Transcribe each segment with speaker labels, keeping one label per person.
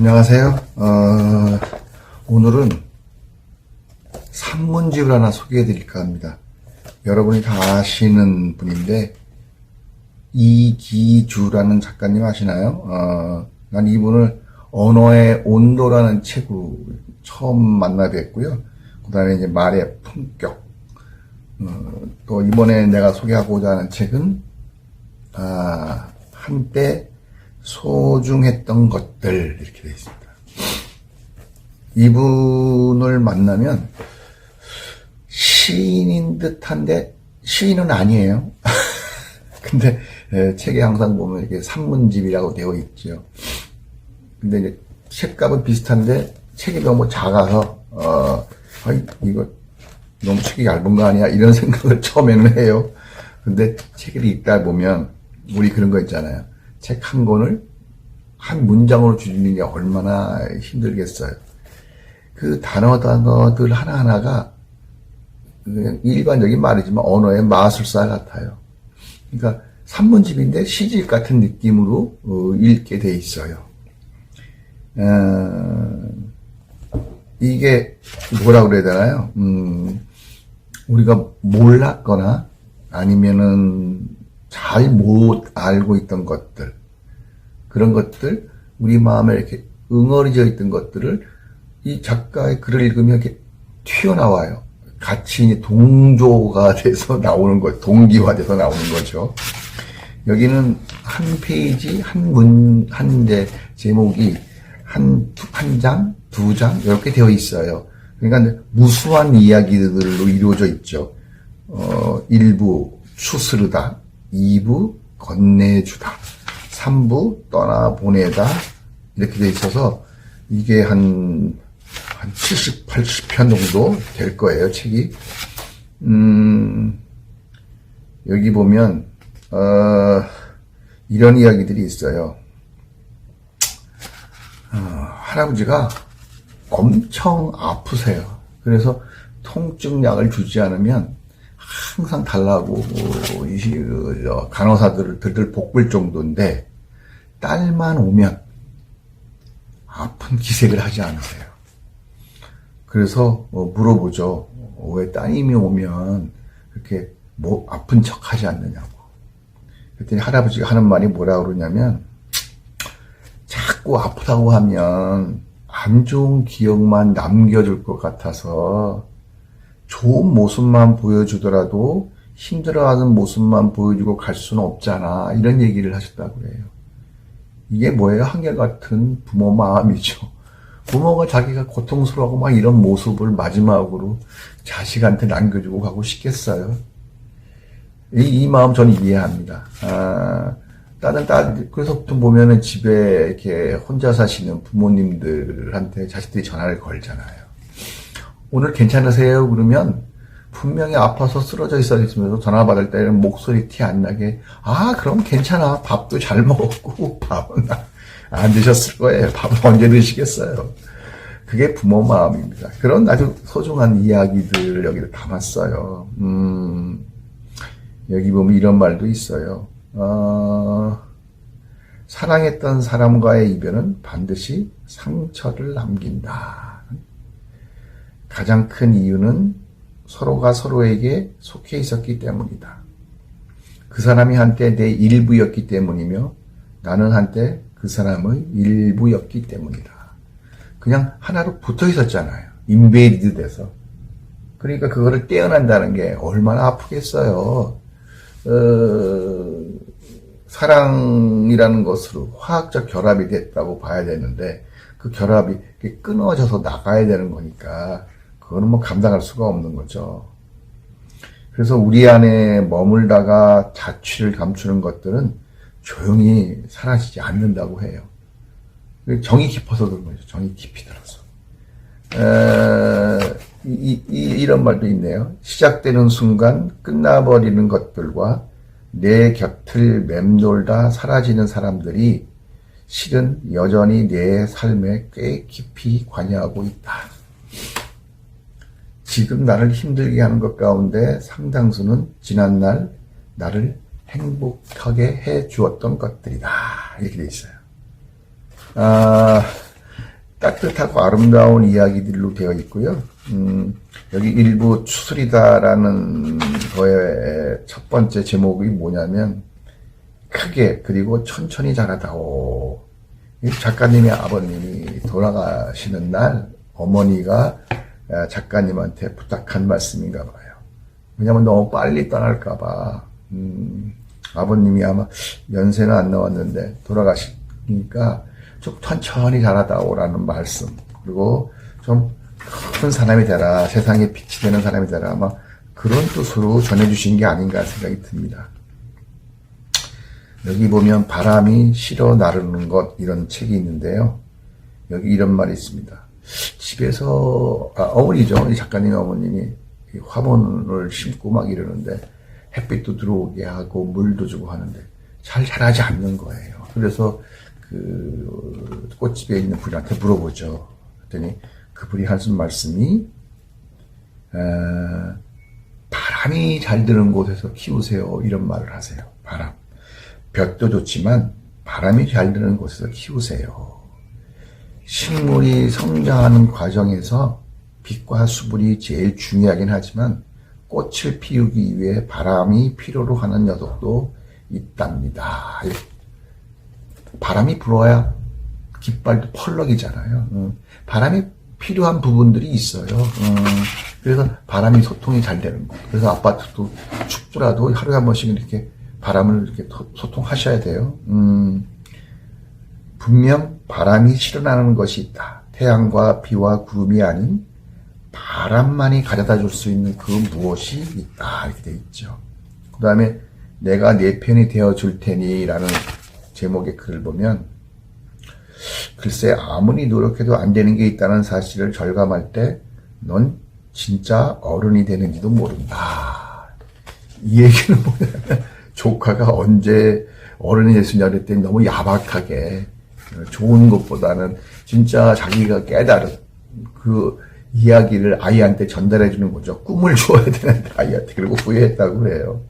Speaker 1: 안녕하세요. 어, 오늘은 산문집을 하나 소개해 드릴까 합니다. 여러분이 다 아시는 분인데, 이기주라는 작가님 아시나요? 어, 난 이분을 언어의 온도라는 책으로 처음 만나 뵀고요. 그 다음에 이제 말의 품격. 어, 또 이번에 내가 소개하고자 하는 책은, 아, 한때 소중했던 것들 이렇게 되어 있습니다. 이분을 만나면 시인인 듯한데 시인은 아니에요. 근데 에, 책에 항상 보면 이렇게 산문집이라고 되어 있죠. 근데 이제 책값은 비슷한데 책이 너무 작아서 어, 아이 이거 너무 책이 얇은 거 아니야 이런 생각을 처음에는 해요. 근데 책을 읽다 보면 우리 그런 거 있잖아요. 책 한 권을 한 문장으로 줄이는 게 얼마나 힘들겠어요. 그 단어 단어들 하나하나가 그냥 일반적인 말이지만 언어의 마술사 같아요. 그러니까 산문집인데 시집 같은 느낌으로 어, 읽게 돼 있어요. 어, 이게 뭐라 그래야 되나요? 음, 우리가 몰랐거나 아니면은 잘 못 알고 있던 것들 그런 것들 우리 마음에 이렇게 응어리져 있던 것들을 이 작가의 글을 읽으면 이렇게 튀어나와요. 같이 동조가 돼서 나오는 거, 동기화돼서 나오는 거죠. 여기는 한 페이지, 한 문, 한 이제 제목이 한, 두- 한 장, 두 장, 이렇게 되어 있어요. 그러니까 무수한 이야기들로 이루어져 있죠. 어, 1부 추스르다, 2부 건네주다, 3부 떠나보내다, 이렇게 돼 있어서 이게 한, 한 70, 80편 정도 될 거예요, 책이. 음, 여기 보면, 어, 이런 이야기들이 있어요. 어, 할아버지가 엄청 아프세요. 그래서 통증약을 주지 않으면 항상 달라고 어, 이 그, 저, 간호사들을 들들 볶을 정도인데 딸만 오면 아픈 기색을 하지 않으세요. 그래서 어, 물어보죠. 어, 왜 따님이 오면 그렇게 뭐 아픈 척 하지 않느냐고. 그랬더니 할아버지가 하는 말이 뭐라 그러냐면 자꾸 아프다고 하면 안 좋은 기억만 남겨줄 것 같아서 좋은 모습만 보여주더라도 힘들어하는 모습만 보여주고 갈 수는 없잖아. 이런 얘기를 하셨다고 해요. 이게 뭐예요? 한결같은 부모 마음이죠. 부모가 자기가 고통스러워하고 막 이런 모습을 마지막으로 자식한테 남겨주고 가고 싶겠어요. 이, 이 마음 저는 이해합니다. 아, 다른 딸, 그래서 보통 보면은 집에 이렇게 혼자 사시는 부모님들한테 자식들이 전화를 걸잖아요. 오늘 괜찮으세요? 그러면 분명히 아파서 쓰러져 있어 있으면서 전화 받을 때는 목소리 티 안 나게. 아 그럼 괜찮아. 밥도 잘 먹었고 밥은 안 드셨을 거예요. 밥은 언제 드시겠어요? 그게 부모 마음입니다. 그런 아주 소중한 이야기들 여기를 담았어요. 음 여기 보면 이런 말도 있어요. 어, 사랑했던 사람과의 이별은 반드시 상처를 남긴다 가장 큰 이유는 서로가 서로에게 속해 있었기 때문이다. 그 사람이 한때 내 일부였기 때문이며 나는 한때 그 사람의 일부였기 때문이다. 그냥 하나로 붙어 있었잖아요. 인베이드 돼서. 그러니까 그거를 떼어난다는 게 얼마나 아프겠어요. 어, 사랑이라는 것으로 화학적 결합이 됐다고 봐야 되는데 그 결합이 끊어져서 나가야 되는 거니까 그거는 뭐 감당할 수가 없는 거죠. 그래서 우리 안에 머물다가 자취를 감추는 것들은 조용히 사라지지 않는다고 해요. 정이 깊어서 그런 거죠. 정이 깊이 들어서. 에, 이, 이, 이런 말도 있네요. 시작되는 순간 끝나버리는 것들과 내 곁을 맴돌다 사라지는 사람들이 실은 여전히 내 삶에 꽤 깊이 관여하고 있다. 지금 나를 힘들게 하는 것 가운데 상당수는 지난날 나를 행복하게 해 주었던 것들이다. 이렇게 돼 있어요. 아, 따뜻하고 아름다운 이야기들로 되어 있고요. 음, 여기 일부 추술이다라는 거의 첫 번째 제목이 뭐냐면 크게 그리고 천천히 자라다오. 이 작가님의 아버님이 돌아가시는 날 어머니가 아, 작가님한테 부탁한 말씀인가 봐요. 왜냐면 너무 빨리 떠날까봐. 음, 아버님이 아마 연세는 안 나왔는데 돌아가시니까 좀 천천히 자라다 오라는 말씀. 그리고 좀 큰 사람이 되라. 세상에 빛이 되는 사람이 되라. 아마 그런 뜻으로 전해주신 게 아닌가 생각이 듭니다. 여기 보면 바람이 실어 나르는 것 이런 책이 있는데요. 여기 이런 말이 있습니다. 집에서 아, 어머니죠. 이 작가님 어머님이 이 화분을 심고 막 이러는데 햇빛도 들어오게 하고 물도 주고 하는데 잘 자라지 않는 거예요. 그래서 그 꽃집에 있는 분한테 물어보죠. 그랬더니 그분이 하신 말씀이 어, 바람이 잘 드는 곳에서 키우세요. 이런 말을 하세요. 바람. 볕도 좋지만 바람이 잘 드는 곳에서 키우세요. 식물이 성장하는 과정에서 빛과 수분이 제일 중요하긴 하지만 꽃을 피우기 위해 바람이 필요로 하는 녀석도 있답니다. 바람이 불어야 깃발도 펄럭이잖아요. 음, 바람이 필요한 부분들이 있어요. 음, 그래서 바람이 소통이 잘 되는 거. 그래서 아파트도 춥더라도 하루에 한 번씩 이렇게 바람을 이렇게 토- 소통하셔야 돼요. 음, 분명 바람이 실어나는 것이 있다. 태양과 비와 구름이 아닌 바람만이 가져다 줄 수 있는 그 무엇이 있다. 이렇게 돼 있죠. 그 다음에 내가 내 편이 되어 줄 테니 라는 제목의 글을 보면 글쎄 아무리 노력해도 안 되는 게 있다는 사실을 절감할 때 넌 진짜 어른이 되는지도 모른다. 이 얘기는 뭐냐면 조카가 언제 어른이 됐으냐 그랬더니 너무 야박하게 좋은 것보다는 진짜 자기가 깨달은 그 이야기를 아이한테 전달해 주는 거죠. 꿈을 줘야 되는데 아이한테 그리고 후회했다고 그래요.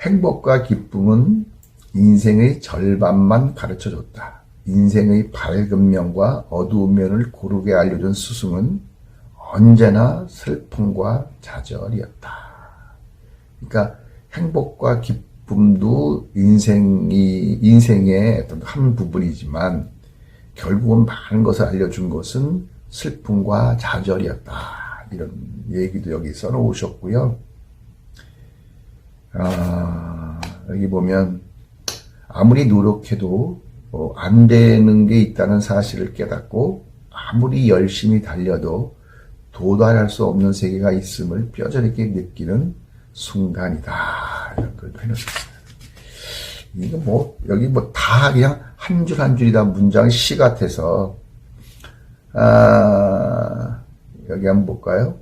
Speaker 1: 행복과 기쁨은 인생의 절반만 가르쳐 줬다. 인생의 밝은 면과 어두운 면을 고르게 알려준 스승은 언제나 슬픔과 좌절이었다. 그러니까 행복과 기쁨 도 인생이 인생의 어떤 한 부분이지만 결국은 많은 것을 알려준 것은 슬픔과 좌절이었다. 이런 얘기도 여기 써놓으셨고요. 아, 여기 보면 아무리 노력해도 어, 안 되는 게 있다는 사실을 깨닫고 아무리 열심히 달려도 도달할 수 없는 세계가 있음을 뼈저리게 느끼는 순간이다. 걸 해놓으셨어요. 이거 뭐, 여기 뭐 다 그냥 한 줄 한 줄이 다 문장 시 같아서, 아, 여기 한번 볼까요?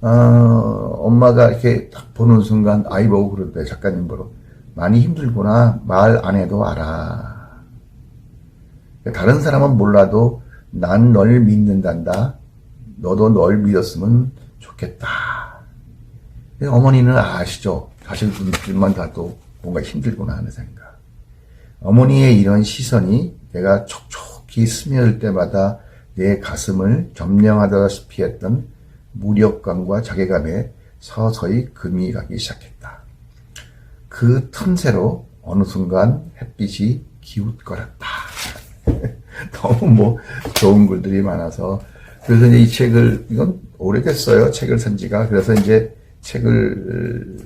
Speaker 1: 아, 엄마가 이렇게 딱 보는 순간 아이 보고 그러대, 작가님 보러. 많이 힘들구나. 말 안 해도 알아. 다른 사람은 몰라도 난 널 믿는단다. 너도 널 믿었으면 좋겠다. 어머니는 아시죠? 자신들만 봐도 뭔가 힘들구나 하는 생각. 어머니의 이런 시선이 내가 촉촉히 스며들 때마다 내 가슴을 점령하다시피 했던 무력감과 자괴감에 서서히 금이 가기 시작했다. 그 틈새로 어느 순간 햇빛이 기웃거렸다. 너무 뭐 좋은 글들이 많아서 그래서 이제 이 책을 이건 오래됐어요 책을 산 지가 그래서 이제 책을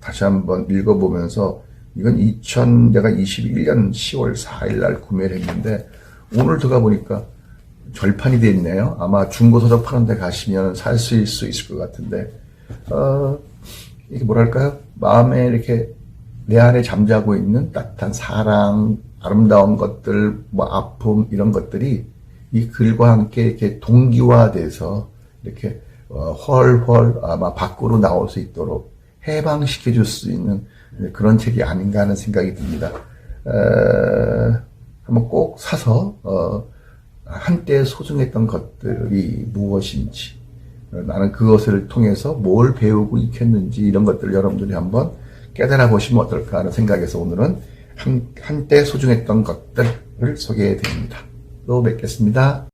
Speaker 1: 다시 한번 읽어보면서 이건 2000 내가 21년 10월 4일 날 구매를 했는데 오늘 들어가 보니까 절판이 돼 있네요. 아마 중고 서적 파는 데 가시면 살 수 있을 것 같은데 어 이게 뭐랄까요? 마음에 이렇게 내 안에 잠자고 있는 따뜻한 사랑, 아름다운 것들, 뭐 아픔 이런 것들이 이 글과 함께 이렇게 동기화돼서 이렇게 어, 헐헐 아마 밖으로 나올 수 있도록 해방시켜 줄 수 있는 그런 책이 아닌가 하는 생각이 듭니다. 에, 한번 꼭 사서 어, 한때 소중했던 것들이 무엇인지 어, 나는 그것을 통해서 뭘 배우고 익혔는지 이런 것들을 여러분들이 한번 깨달아 보시면 어떨까 하는 생각에서 오늘은 한, 한때 소중했던 것들 소개해 드립니다. 또 뵙겠습니다.